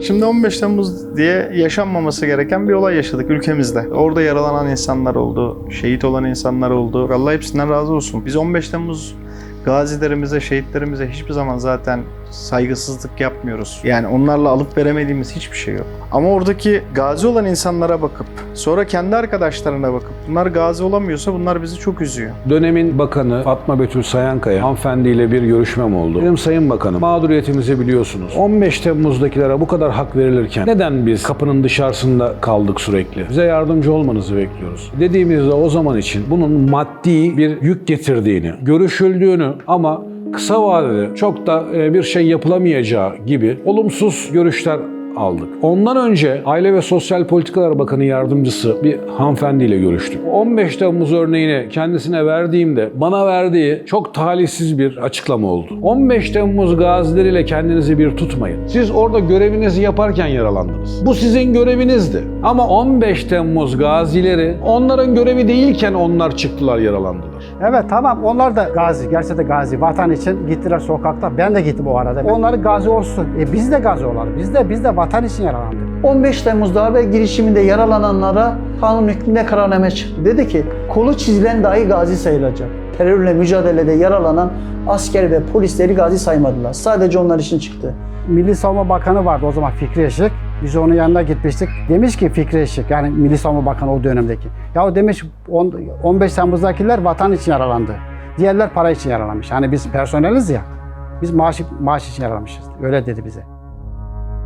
Şimdi 15 Temmuz diye yaşanmaması gereken bir olay yaşadık ülkemizde. Orada yaralanan insanlar oldu, şehit olan insanlar oldu. Allah hepsinden razı olsun. Biz 15 Temmuz gazilerimize, şehitlerimize hiçbir zaman zaten saygısızlık yapmıyoruz. Yani onlarla alıp veremediğimiz hiçbir şey yok. Ama oradaki gazi olan insanlara bakıp, sonra kendi arkadaşlarına bakıp, bunlar gazi olamıyorsa bunlar bizi çok üzüyor. Dönemin bakanı Fatma Betül Sayankaya hanımefendiyle bir görüşmem oldu. Dedim Sayın Bakanım mağduriyetimizi biliyorsunuz. 15 Temmuz'dakilere bu kadar hak verilirken neden biz kapının dışarısında kaldık sürekli? Bize yardımcı olmanızı bekliyoruz. Dediğimizde o zaman için bunun maddi bir yük getirdiğini, görüşüldüğünü ama kısa vadede çok da e, bir şey yapılamayacağı gibi olumsuz görüşler aldık. Ondan önce Aile ve Sosyal Politikalar Bakanı Yardımcısı bir hanımefendiyle görüştük. 15 Temmuz örneğini kendisine verdiğimde bana verdiği çok talihsiz bir açıklama oldu. 15 Temmuz gazileriyle kendinizi bir tutmayın. Siz orada görevinizi yaparken yaralandınız. Bu sizin görevinizdi. Ama 15 Temmuz gazileri onların görevi değilken onlar çıktılar yaralandılar. Evet tamam onlar da gazi. Gerçekten de gazi. Vatan için gittiler sokakta. Ben de gittim o arada. Onları gazi olsun. E biz de gazi olalım. Biz de biz de vatan için yaralandık. 15 Temmuz darbe girişiminde yaralananlara kanun hükmünde kararname çıktı. Dedi ki kolu çizilen dahi gazi sayılacak. Terörle mücadelede yaralanan asker ve polisleri gazi saymadılar. Sadece onlar için çıktı. Milli Savunma Bakanı vardı o zaman Fikri Işık. Biz onun yanına gitmiştik. Demiş ki Fikri Işık yani Milli Savunma Bakanı o dönemdeki. Ya demiş on- 15 Temmuz'dakiler vatan için yaralandı. Diğerler para için yaralanmış. Hani biz personeliz ya. Biz maaş, maaş için yaralanmışız. Öyle dedi bize.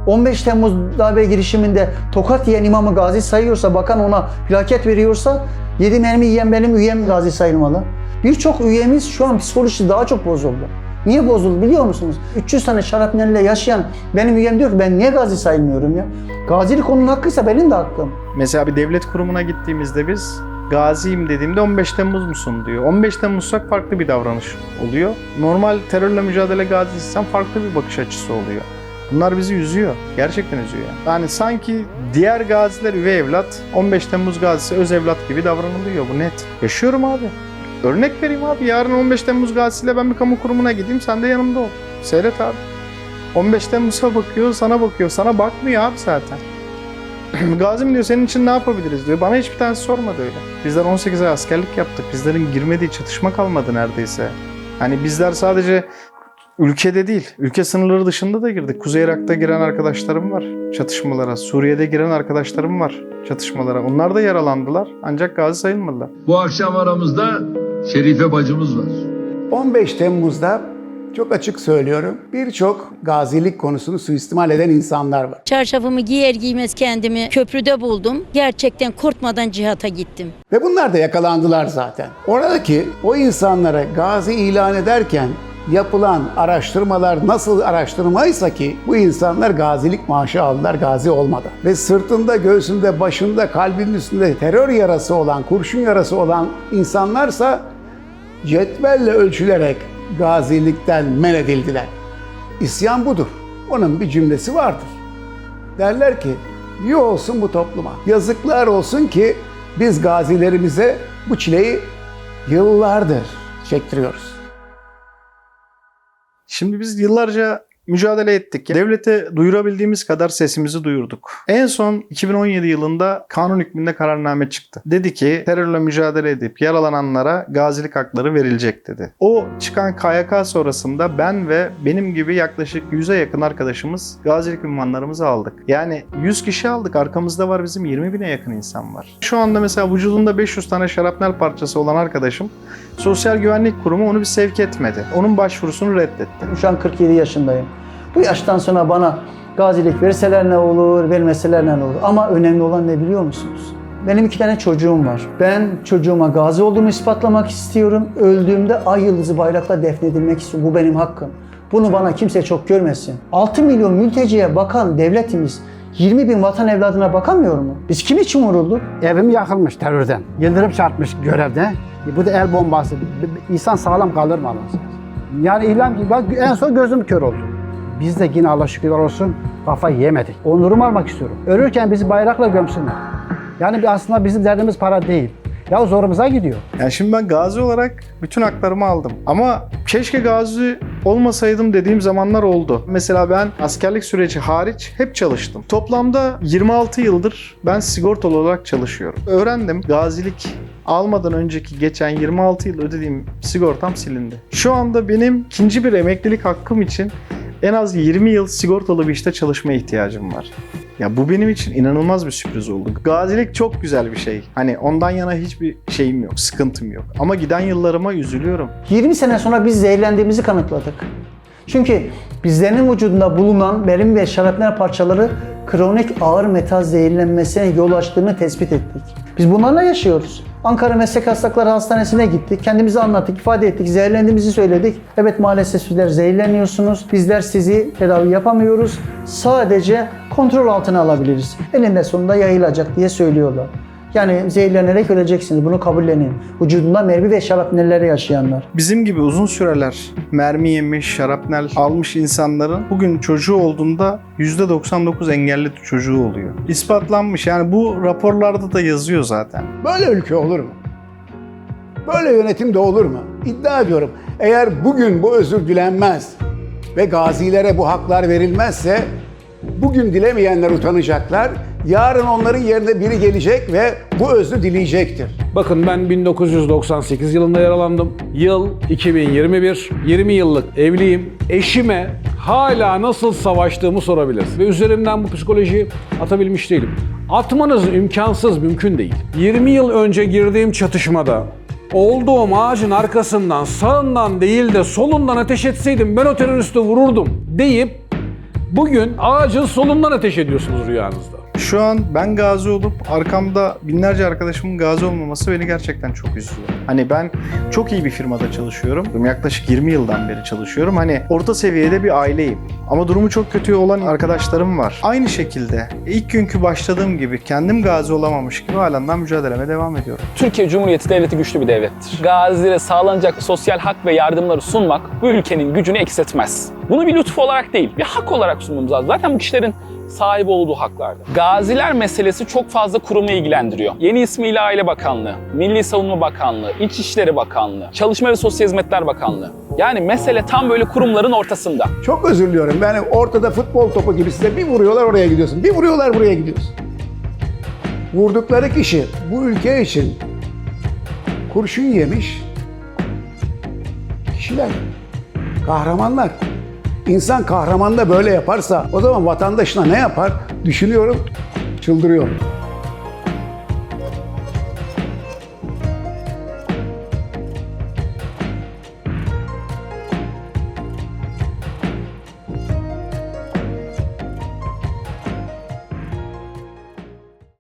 15 Temmuz darbe girişiminde tokat yiyen imamı gazi sayıyorsa, bakan ona plaket veriyorsa 7 mermi yiyen benim üyem gazi sayılmalı. Birçok üyemiz şu an psikolojisi daha çok bozuldu. Niye bozuldu biliyor musunuz? 300 tane şarapneliyle yaşayan benim üyem diyor ki ben niye gazi sayılmıyorum ya? Gazilik onun hakkıysa benim de hakkım. Mesela bir devlet kurumuna gittiğimizde biz gaziyim dediğimde 15 Temmuz musun diyor. 15 Temmuzsak farklı bir davranış oluyor. Normal terörle mücadele gaziysen farklı bir bakış açısı oluyor. Bunlar bizi üzüyor. Gerçekten üzüyor. Yani sanki diğer gaziler üvey evlat, 15 Temmuz gazisi öz evlat gibi davranılıyor. Bu net. Yaşıyorum abi. Örnek vereyim abi. Yarın 15 Temmuz gazisiyle ben bir kamu kurumuna gideyim. Sen de yanımda ol. Seyret abi. 15 Temmuz'a bakıyor, sana bakıyor. Sana bakmıyor abi zaten. Gazim diyor senin için ne yapabiliriz diyor. Bana hiçbir tanesi sormadı öyle. Bizler 18 ay askerlik yaptık. Bizlerin girmediği çatışma kalmadı neredeyse. Hani bizler sadece ülkede değil, ülke sınırları dışında da girdik. Kuzey Irak'ta giren arkadaşlarım var çatışmalara. Suriye'de giren arkadaşlarım var çatışmalara. Onlar da yaralandılar ancak gazi sayılmadılar. Bu akşam aramızda Şerife bacımız var. 15 Temmuz'da çok açık söylüyorum birçok gazilik konusunu suistimal eden insanlar var. Çarşafımı giyer giymez kendimi köprüde buldum. Gerçekten korkmadan cihata gittim. Ve bunlar da yakalandılar zaten. Oradaki o insanlara gazi ilan ederken yapılan araştırmalar nasıl araştırmaysa ki bu insanlar gazilik maaşı aldılar gazi olmadan. Ve sırtında, göğsünde, başında, kalbinin üstünde terör yarası olan, kurşun yarası olan insanlarsa cetvelle ölçülerek gazilikten men edildiler. İsyan budur. Onun bir cümlesi vardır. Derler ki, yuh olsun bu topluma. Yazıklar olsun ki biz gazilerimize bu çileyi yıllardır çektiriyoruz. Şimdi biz yıllarca mücadele ettik. Devlete duyurabildiğimiz kadar sesimizi duyurduk. En son 2017 yılında kanun hükmünde kararname çıktı. Dedi ki terörle mücadele edip yaralananlara gazilik hakları verilecek dedi. O çıkan KYK sonrasında ben ve benim gibi yaklaşık 100'e yakın arkadaşımız gazilik ünvanlarımızı aldık. Yani 100 kişi aldık. Arkamızda var bizim 20 bine yakın insan var. Şu anda mesela vücudunda 500 tane şarapnel parçası olan arkadaşım Sosyal Güvenlik Kurumu onu bir sevk etmedi. Onun başvurusunu reddetti. Şu an 47 yaşındayım. Bu yaştan sonra bana gazilik verseler ne olur, vermeseler ne olur. Ama önemli olan ne biliyor musunuz? Benim iki tane çocuğum var. Ben çocuğuma gazi olduğumu ispatlamak istiyorum. Öldüğümde ay yıldızı bayrakla defnedilmek istiyorum. Bu benim hakkım. Bunu bana kimse çok görmesin. 6 milyon mülteciye bakan devletimiz 20 bin vatan evladına bakamıyor mu? Biz kim için vurulduk? Evim yakılmış terörden. Yıldırım çarpmış görevde. Bu da el bombası. İnsan sağlam kalır mı Yani ilan bak en son gözüm kör oldu. Biz de yine Allah şükürler olsun kafayı yemedik. Onurumu almak istiyorum. Ölürken bizi bayrakla gömsünler. Yani aslında bizim derdimiz para değil. Ya zorumuza gidiyor. Yani şimdi ben gazi olarak bütün haklarımı aldım. Ama keşke gazi Olmasaydım dediğim zamanlar oldu. Mesela ben askerlik süreci hariç hep çalıştım. Toplamda 26 yıldır ben sigortalı olarak çalışıyorum. Öğrendim. Gazilik almadan önceki geçen 26 yıl ödediğim sigortam silindi. Şu anda benim ikinci bir emeklilik hakkım için en az 20 yıl sigortalı bir işte çalışmaya ihtiyacım var. Ya bu benim için inanılmaz bir sürpriz oldu. Gazilik çok güzel bir şey. Hani ondan yana hiçbir şeyim yok, sıkıntım yok. Ama giden yıllarıma üzülüyorum. 20 sene sonra biz zehirlendiğimizi kanıtladık. Çünkü bizlerin vücudunda bulunan verim ve şarapnel parçaları kronik ağır metal zehirlenmesine yol açtığını tespit ettik. Biz bunlarla yaşıyoruz. Ankara Meslek Hastalıkları Hastanesi'ne gittik. Kendimizi anlattık, ifade ettik, zehirlendiğimizi söyledik. Evet maalesef sizler zehirleniyorsunuz. Bizler sizi tedavi yapamıyoruz. Sadece kontrol altına alabiliriz. Elinde sonunda yayılacak diye söylüyorlar. Yani zehirlenerek öleceksiniz. Bunu kabullenin. Vücudunda mermi ve şarapnelleri yaşayanlar. Bizim gibi uzun süreler mermi yemiş, şarapnel almış insanların bugün çocuğu olduğunda %99 engelli çocuğu oluyor. İspatlanmış yani bu raporlarda da yazıyor zaten. Böyle ülke olur mu? Böyle yönetim de olur mu? İddia ediyorum. Eğer bugün bu özür dilenmez ve gazilere bu haklar verilmezse bugün dilemeyenler utanacaklar. Yarın onların yerine biri gelecek ve bu özrü dileyecektir. Bakın ben 1998 yılında yaralandım. Yıl 2021. 20 yıllık evliyim. Eşime hala nasıl savaştığımı sorabilirsiniz. Ve üzerimden bu psikolojiyi atabilmiş değilim. Atmanız imkansız, mümkün değil. 20 yıl önce girdiğim çatışmada olduğum ağacın arkasından sağından değil de solundan ateş etseydim ben o teröristi vururdum deyip bugün ağacın solundan ateş ediyorsunuz rüyanızda. Şu an ben gazi olup arkamda binlerce arkadaşımın gazi olmaması beni gerçekten çok üzüyor. Hani ben çok iyi bir firmada çalışıyorum. Yaklaşık 20 yıldan beri çalışıyorum. Hani orta seviyede bir aileyim. Ama durumu çok kötü olan arkadaşlarım var. Aynı şekilde ilk günkü başladığım gibi kendim gazi olamamış gibi halen mücadeleme devam ediyorum. Türkiye Cumhuriyeti Devleti güçlü bir devlettir. Gazilere sağlanacak sosyal hak ve yardımları sunmak bu ülkenin gücünü eksiltmez. Bunu bir lütuf olarak değil, bir hak olarak sunmamız lazım. Zaten bu kişilerin sahibi olduğu haklardır. Gaziler meselesi çok fazla kurumu ilgilendiriyor. Yeni ismiyle Aile Bakanlığı, Milli Savunma Bakanlığı, İçişleri Bakanlığı, Çalışma ve Sosyal Hizmetler Bakanlığı. Yani mesele tam böyle kurumların ortasında. Çok özür diliyorum. Yani ortada futbol topu gibi size bir vuruyorlar oraya gidiyorsun. Bir vuruyorlar buraya gidiyorsun. Vurdukları kişi bu ülke için kurşun yemiş kişiler. Kahramanlar. İnsan kahraman da böyle yaparsa o zaman vatandaşına ne yapar? Düşünüyorum, çıldırıyorum.